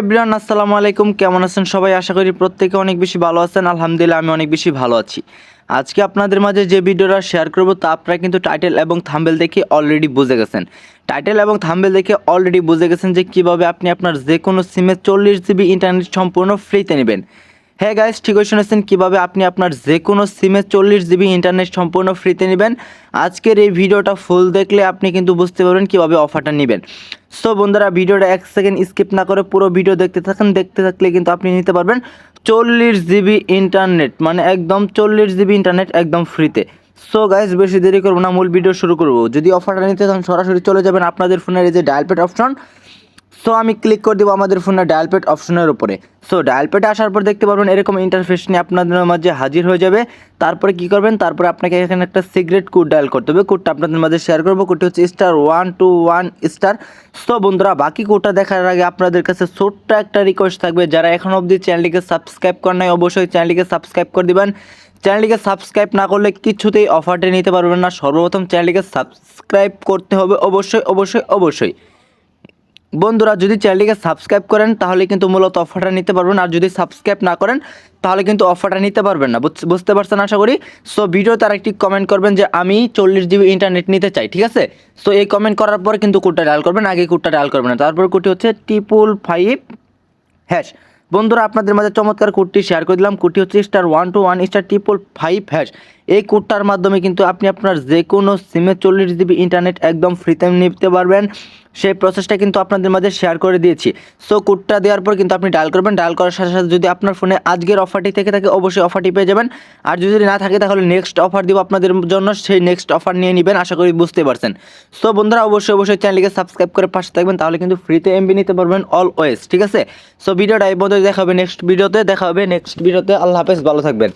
Everyone, আসসালামু আলাইকুম। কেমন আছেন সবাই? আশা করি প্রত্যেকে অনেক বেশি ভালো আছেন। আলহামদুলিল্লাহ, আমি অনেক বেশি ভালো আছি। আজকে আপনাদের মাঝে যে ভিডিওটা শেয়ার করব, তা আপনারা কিন্তু টাইটেল এবং থাম্বেল দেখে অলরেডি বুঝে গেছেন। টাইটেল এবং থাম্বেল দেখে অলরেডি বুঝে গেছেন যে কীভাবে আপনি আপনার যে কোনো সিমে চল্লিশ জিবি ইন্টারনেট সম্পূর্ণ ফ্রিতে নেবেন। হ্যাঁ গাইস ঠিকই শুনেছেন, কীভাবে আপনি আপনার যে কোনো সিমে চল্লিশ জিবি ইন্টারনেট সম্পূর্ণ ফ্রিতে নেবেন। আজকের এই ভিডিওটা ফুল দেখলে আপনি কিন্তু বুঝতে পারবেন কীভাবে অফারটা নেবেন। সো বন্ধুরা, ভিডিওটা এক সেকেন্ড স্কিপ না করে পুরো ভিডিও দেখতে থাকেন। দেখতে থাকলে কিন্তু আপনি নিতে পারবেন চল্লিশ জিবি ইন্টারনেট মানে একদম চল্লিশ জিবি ইন্টারনেট একদম ফ্রিতে সো গাইজ বেশি দেরি করব না, মূল ভিডিও শুরু করব। যদি অফারটা নিতে চান, সরাসরি চলে যাবেন আপনাদের ফোনের এই যে ডায়াল প্যাড অপশন সো আমি ক্লিক করে দেবো আমাদের ফোনের ডায়াল প্যাড অপশনের উপরে। সো ডায়াল প্যাডে আসার পর দেখতে পারবেন এরকম ইন্টারফেস নিয়ে আপনাদের মাঝে হাজির হয়ে যাবে। তারপরে কি করবেন? তারপরে আপনাকে এখানে একটা সিক্রেট কোড ডায়াল করতে হবে। কোডটা আপনাদের মাঝে শেয়ার করব। কোডটি হচ্ছে star one two one star so বন্ধুরা, বাকি কোডটা দেখার আগে আপনাদের কাছে ছোট্ট একটা রিকোয়েস্ট থাকবে। যারা এখন অবধি চ্যানেলটিকে সাবস্ক্রাইব করেন নাই, অবশ্যই চ্যানেলটিকে সাবস্ক্রাইব করে দিবেন। চ্যানেলটিকে সাবস্ক্রাইব না করলে কিছুতেই অফারটি নিতে পারবেন না। সর্বপ্রথম চ্যানেলটিকে সাবস্ক্রাইব করতে হবে। অবশ্যই অবশ্যই অবশ্যই। বন্ধুরা, যদি চ্যানেলটিকে সাবস্ক্রাইব করেন, তাহলে কিন্তু মূলত অফারটা নিতে পারবেন। আর যদি সাবস্ক্রাইব না করেন, তাহলে কিন্তু অফারটা নিতে পারবেন না। বুঝ- বুঝতে পারছেন আশা করি? সো ভিডিওতে আর একটি কমেন্ট করবেন যে, আমি চল্লিশ জিবি ইন্টারনেট নিতে চাই, ঠিক আছে? সো এই কমেন্ট করার পর কিন্তু কোডটা ডায়াল করবেন, আগে কোডটা ডায়াল করবেন না। তারপর কোডটি হচ্ছে ট্রিপল ফাইভ হ্যাশ বন্ধুরা, আপনাদের মাঝে চমৎকার কোডটি শেয়ার করে দিলাম। কোডটি হচ্ছে star one two one star triple five hash এই কোডটার মাধ্যমে কিন্তু আপনি আপনার যে কোনো সিমে চল্লিশ জিবি ইন্টারনেট একদম ফ্রিতে নিতে পারবেন। সেই প্রসেসটা কিন্তু আপনাদের মাঝে শেয়ার করে দিয়েছি। সো কোডটা দেওয়ার পর কিন্তু আপনি ডায়াল করবেন। ডায়াল করার সাথে সাথে যদি আপনার ফোনে আজকের অফারটি থেকে থাকে, অবশ্যই অফারটি পেয়ে যাবেন। আর যদি না থাকে, তাহলে নেক্সট অফার দিব আপনাদের জন্য। সেই নেক্সট অফার নিয়ে নেবেন, আশা করি বুঝতে পারছেন। সো বন্ধুরা, অবশ্যই অবশ্যই চ্যানেলকে সাবস্ক্রাইব করে পাশে থাকবেন। তাহলে কিন্তু ফ্রিতে এমবি নিতে পারবেন অলওয়েজ ঠিক আছে? সো ভিডিওটা এই পর্যন্ত দেখা হবে নেক্সট ভিডিওতে। দেখা হবে নেক্সট ভিডিওতে। আল্লাহ হাফেজ, ভালো থাকবেন।